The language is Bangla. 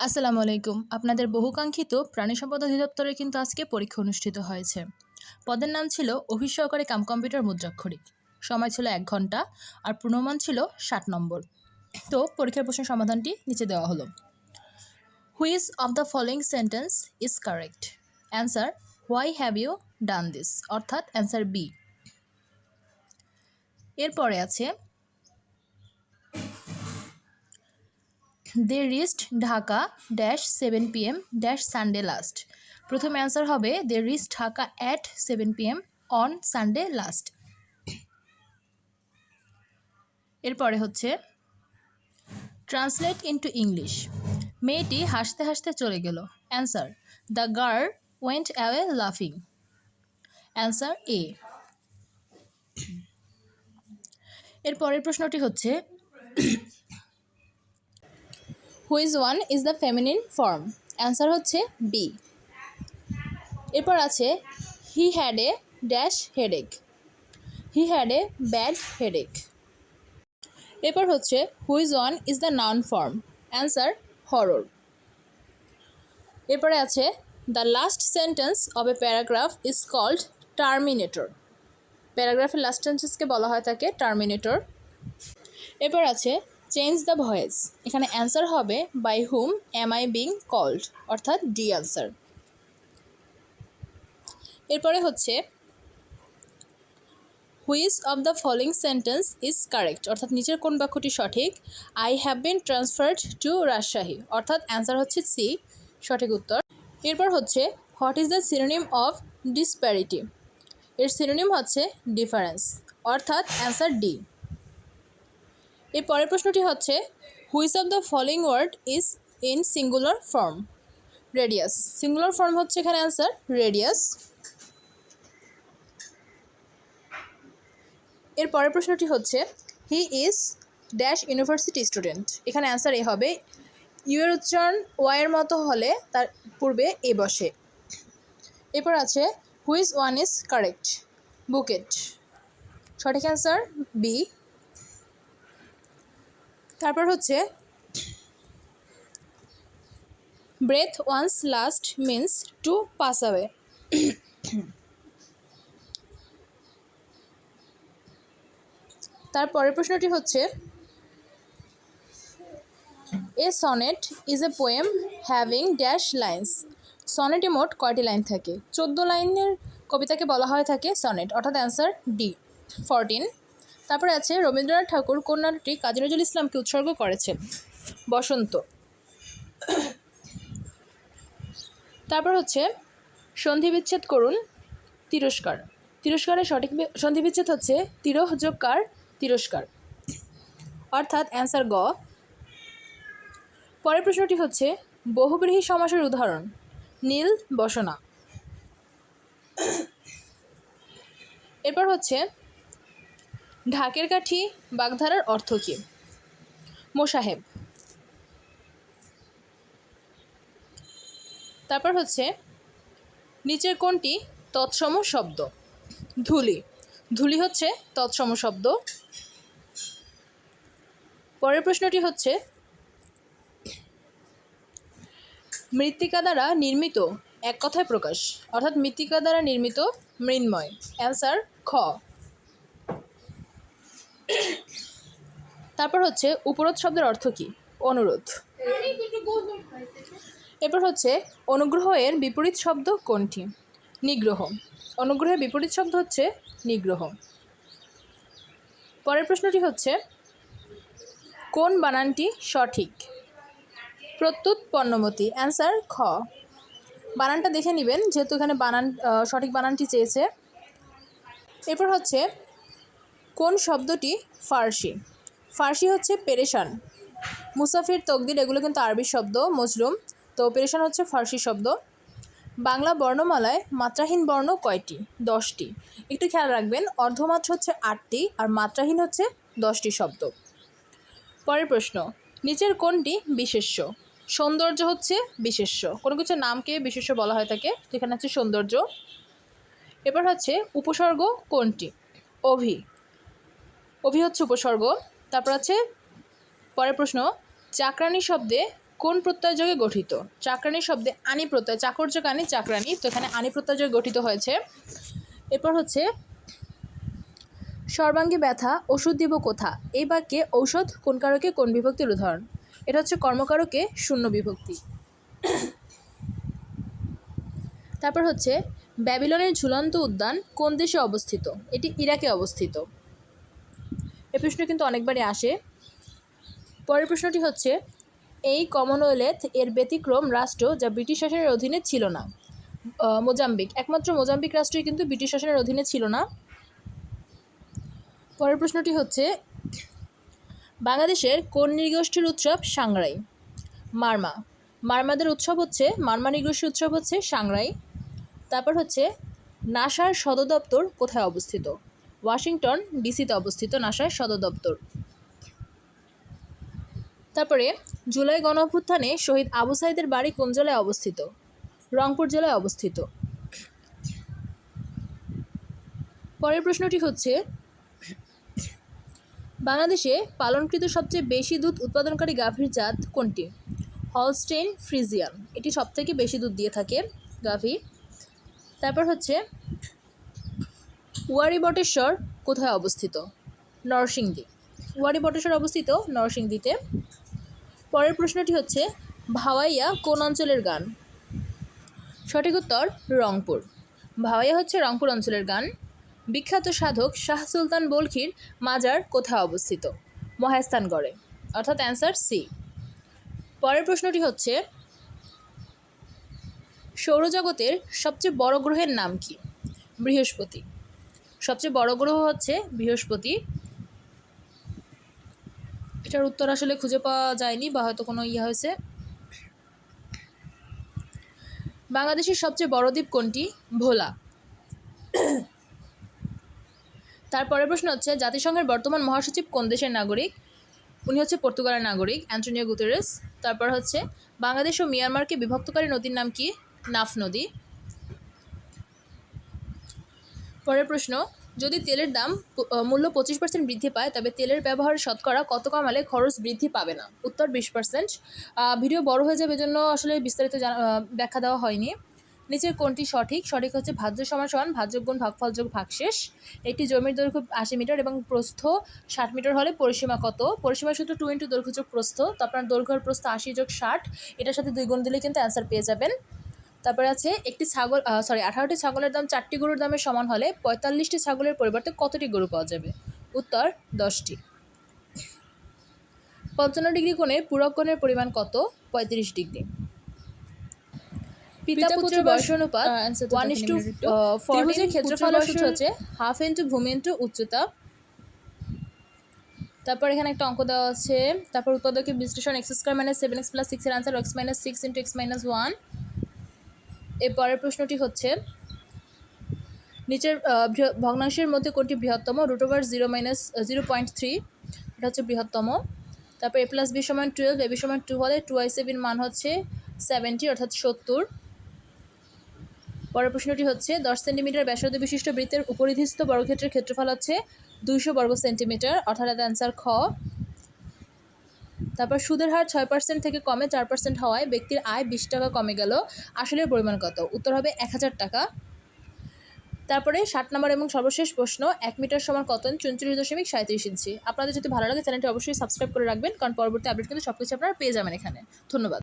আসসালামু আলাইকুম। আপনাদের বহুকাঙ্ক্ষিত প্রাণী সম্পদ অধিদপ্তরে কিন্তু আজকে পরীক্ষা অনুষ্ঠিত হয়েছে। পদের নাম ছিল অফিস সহকারী কাম কম্পিউটার মুদ্রাক্ষরিক। সময় ছিল এক ঘণ্টা আর পূর্ণমান ছিল ষাট নম্বর। তো পরীক্ষার প্রশ্নের সমাধানটি নিচে দেওয়া হলো। Which of the following sentence is correct answer why have you done this অর্থাৎ অ্যান্সার বি এরপরে আছে they reached Dhaka dash seven PM dash Sunday last প্রথম অ্যান্সার হবে they reached Dhaka at seven PM on Sunday last এরপরে হচ্ছে ট্রান্সলেট ইনটু ইংলিশ মেয়েটি হাসতে হাসতে চলে গেল। Answer the girl went away লাফিং অ্যান্সার এ এর পরের প্রশ্নটি হচ্ছে which one is the feminine form. Answer হচ্ছে বি এরপর আছে, he had a dash headache he had a bad headache এরপর হচ্ছে, which one is the noun form. Answer, horror. এরপরে আছে, the last sentence of a paragraph is called terminator. প্যারাগ্রাফের last সেন্টেন্সকে বলা হয় থাকে টার্মিনেটর। এরপর আছে চেঞ্জ দ্য ভয়েস এখানে অ্যান্সার হবে by whom am I being called অর্থাৎ ডি অ্যান্সার এরপরে হচ্ছে which of the following sentence is correct অর্থাৎ নিচের কোন বাক্যটি সঠিক? I have been transferred to Rajshahi অর্থাৎ অ্যান্সার হচ্ছে সি সঠিক উত্তর। এরপর হচ্ছে what is the synonym of disparity এর সিনোনিম হচ্ছে ডিফারেন্স অর্থাৎ অ্যান্সার ডি এর পরের প্রশ্নটি হচ্ছে, which of the following word is in singular form? Radius. Singular form হচ্ছে এখানে অ্যান্সার, রেডিয়াস। এর পরের প্রশ্নটি হচ্ছে, he is dash university student. এখানে অ্যান্সার এ হবে ইউ এর উচ্চারণ ওয়াইয়ের মতো হলে তার পূর্বে এ বসে। এরপর আছে which one is correct? Bouquet সঠিক অ্যান্সার, বি তারপর হচ্ছে breathe one's last means to pass away তারপরের প্রশ্নটি হচ্ছে a sonnet is a poem having dash lines সনেটে মোট কয়টি লাইন থাকে? চোদ্দ লাইনের কবিতাকে বলা হয় থাকে সনেট অর্থাৎ অ্যান্সার ডি ফরটিন তারপরে আছে, রবীন্দ্রনাথ ঠাকুর কোন নাটকটি কাজী নজরুল ইসলামকে উৎসর্গ করেছেন বসন্ত। তারপর হচ্ছে সন্ধি বিচ্ছেদ করুন, তিরস্কার। তিরস্কারের সঠিক বি- সন্ধি বিচ্ছেদ হচ্ছে, তিরহ যোগ কার? তিরস্কার। অর্থাৎ অ্যান্সার গ। পরের প্রশ্নটি হচ্ছে, বহুব্রীহি সমাসের উদাহরণ, নীল বসনা। এরপর হচ্ছে ঢাকের কাঠি, বাগধারার অর্থ কী? মোসাহেব। তারপর হচ্ছে, নিচের কোনটি তৎসম শব্দ, ধুলি। ধুলি হচ্ছে তৎসম শব্দ। পরের প্রশ্নটি হচ্ছে, মৃত্তিকা দ্বারা নির্মিত এক কথায় প্রকাশ, অর্থাৎ মৃত্তিকা দ্বারা নির্মিত মৃন্ময়। অ্যান্সার, খ। তারপর হচ্ছে উপরোধ শব্দের অর্থ কী? অনুরোধ। এরপর হচ্ছে অনুগ্রহ এর বিপরীত শব্দ কোনটি? নিগ্রহ। অনুগ্রহের বিপরীত শব্দ হচ্ছে নিগ্রহ। পরের প্রশ্নটি হচ্ছে, কোন বানানটি সঠিক? প্রত্যুত পণ্যমতি। অ্যান্সার খ। বানানটা দেখে নেবেন, যেহেতু এখানে বানান সঠিক বানানটি চেয়েছে। এরপর হচ্ছে কোন শব্দটি ফার্সি? ফার্সি হচ্ছে পেরেশান। মুসাফির, তকদির এগুলো কিন্তু আরবি শব্দ, মজলুম। তো পেরেশান হচ্ছে ফার্সি শব্দ। বাংলা বর্ণমালায় মাত্রাহীন বর্ণ কয়টি? দশটি। একটু খেয়াল রাখবেন, অর্ধমাত্র হচ্ছে আটটি আর মাত্রাহীন হচ্ছে দশটি শব্দ। পরের প্রশ্ন, নিচের কোনটি বিশেষ্য? সৌন্দর্য হচ্ছে বিশেষ্য। কোনো কিছু নামকে বিশেষ্য বলা হয় থাকে যেখানে হচ্ছে সৌন্দর্য। এবার হচ্ছে, উপসর্গ কোনটি? অভি। অভি হচ্ছে উপসর্গ। তারপর আছে, পরের প্রশ্ন চাকরানি শব্দে কোন প্রত্যয়যোগে গঠিত? চাকরানি শব্দে আনি প্রত্যয় চাকর্যক আনি চাকরানি তো এখানে আনি প্রত্যয়যোগে গঠিত হয়েছে। এরপর হচ্ছে, সর্বাঙ্গে ব্যথা, ওষুধ দিব কোথা? এই বাক্যে ঔষধ কোন কারকে? কোন বিভক্তির উদাহরণ? এটা হচ্ছে কর্মকারকে শূন্য বিভক্তি। তারপর হচ্ছে, ব্যাবিলনের ঝুলন্ত উদ্যান কোন দেশে অবস্থিত? এটি ইরাকে অবস্থিত। এই প্রশ্ন কিন্তু অনেকবারই আসে। পরের প্রশ্নটি হচ্ছে, এই কমনওয়েলথ এর ব্যতিক্রম রাষ্ট্র যা ব্রিটিশ শাসনের অধীনে ছিল না। মোজাম্বিক। একমাত্র মোজাম্বিক রাষ্ট্রই কিন্তু ব্রিটিশ শাসনের অধীনে ছিল না। পরের প্রশ্নটি হচ্ছে, বাংলাদেশের কোন নৃগোষ্ঠীর উৎসব সাংরাই? মারমা। মারমাদের উৎসব হচ্ছে, মারমা নৃগোষ্ঠীর উৎসব হচ্ছে সাংরাই। তারপর হচ্ছে, নাসার সদর দপ্তর কোথায় অবস্থিত? ওয়াশিংটন, ডিসিতে অবস্থিত নাসার সদর দপ্তর। তারপরে জুলাই গণ অভ্যুত্থানে শহীদ আবু সাইদের বাড়ি কোন জেলায় অবস্থিত? রংপুর জেলায় অবস্থিত। পরের প্রশ্নটি হচ্ছে, বাংলাদেশে পালনকৃত সবচেয়ে বেশি দুধ উৎপাদনকারী গাভীর জাত কোনটি? Holstein Friesian. এটি সবথেকে বেশি দুধ দিয়ে থাকে গাভী। তারপর হচ্ছে ওয়ারি বটেশ্বর কোথায় অবস্থিত? নরসিংদী। ওয়ারি বটেশ্বর অবস্থিত নরসিংদীতে। পরের প্রশ্নটি হচ্ছে, ভাওয়াইয়া কোন অঞ্চলের গান? সঠিক উত্তর, রংপুর। ভাওয়াইয়া হচ্ছে রংপুর অঞ্চলের গান। বিখ্যাত সাধক শাহ সুলতান বলখির মাজার কোথায় অবস্থিত? মহেস্তানগড়ে অর্থাৎ অ্যান্সার সি। পরের প্রশ্নটি হচ্ছে, সৌরজগতের সবচেয়ে বড় গ্রহের নাম কি? বৃহস্পতি। সবচেয়ে বড় গ্রহ হচ্ছে বৃহস্পতি। এটার উত্তর আসলে খুঁজে পাওয়া যায়নি বা হয়তো কোনো ইয়ে হয়েছে। বাংলাদেশের সবচেয়ে বড় দ্বীপ কোনটি? ভোলা। তারপরের প্রশ্ন হচ্ছে, জাতিসংঘের বর্তমান মহাসচিব কোন দেশের নাগরিক? উনি হচ্ছে পর্তুগালের নাগরিক, অ্যান্টোনিও গুতেরেস। তারপর হচ্ছে, বাংলাদেশ ও মিয়ানমারকে বিভক্তকারী নদীর নাম কি? নাফ নদী। পরের প্রশ্ন, যদি তেলের দাম মূল্য পঁচিশ পার্সেন্ট বৃদ্ধি পায়, তবে তেলের ব্যবহার শতকরা কত কমালে খরচ বৃদ্ধি পাবে না? উত্তর বিশ পার্সেন্ট ভিডিও বড় হয়ে যাবে জন্য আসলে বিস্তারিত ব্যাখ্যা দেওয়া হয়নি। নিচের কোনটি সঠিক? সঠিক হচ্ছে ভাজ্য সমান সমান, ভাজ্য গুণ ভাগফল যোগ ভাগশেষ। একটি জমির দৈর্ঘ্য আশি মিটার এবং প্রস্থ ষাট মিটার হলে পরিসীমা কত? পরিসীমা সূত্র টু ইন্টু দৈর্ঘ্য যোগ প্রস্থ তো আপনার দৈর্ঘ্যের প্রস্থ আশি যোগ ষাট, এটার সাথে দুই গুণ দিলে কিন্তু অ্যান্সার পেয়ে যাবেন। তারপরে আছে একটি ছাগল সরি আঠারোটি ছাগলের দাম চারটি গরুর দামের সমান হলে পঁয়তাল্লিশটি ছাগলের পরিবর্তে কতটি গরু পাওয়া যাবে? উত্তর দশটি। পঞ্চান্ন ডিগ্রি কোণে পূরক কোণের পরিমাণ কত? পঁয়ত্রিশ ডিগ্রি। পিতা পুত্র বয়স অনুপাত ওয়ান ইস টু ত্রিভুজের ক্ষেত্রফলের সূত্র হচ্ছে হাফ ইন্টু ভূমি ইন্টু উচ্চতা। তারপর এখানে একটা অঙ্ক দেওয়া আছে। তারপর উৎপাদকের বিশ্লেষণ X square minus seven X plus সিক্সের answer X minus six into X minus one এর পরের প্রশ্নটি হচ্ছে, নিচের ভগ্নাংশের মধ্যে কোনটি বৃহত্তম? Root over zero minus zero point three, এটা হচ্ছে বৃহত্তম। তারপর এ প্লাস বি সমান টুয়েলভ, এ বি সমান টু হলে টু আই সেভেন মান হচ্ছে সেভেন্টি, অর্থাৎ সত্তর। পরের প্রশ্নটি হচ্ছে, দশ সেন্টিমিটার ব্যাসার্ধ বিশিষ্ট বৃত্তের উপরিধিস্থ বর্গক্ষেত্রের ক্ষেত্রফল হচ্ছে দুইশো বর্গ সেন্টিমিটার, অর্থাৎ অ্যান্সার খ। তারপর সুদের হার ছয় পার্সেন্ট থেকে কমে চার পার্সেন্ট হওয়ায় ব্যক্তির আয় বিশ টাকা কমে গেল। আসলের পরিমাণ কত? উত্তর হবে এক হাজার টাকা। তারপরে ষাট নম্বর এবং সর্বশেষ প্রশ্ন, এক মিটার সমান কত চৌচল্লিশ দশমিক সাঁত্রিশ ইঞ্চি। আপনাদের যদি ভালো লাগে, চ্যানেলটি অবশ্যই সাবস্ক্রাইব করে রাখবেন, কারণ পরবর্তী আপডেট কিন্তু সব কিছু আপনারা পেয়ে যাবেন এখানে। ধন্যবাদ।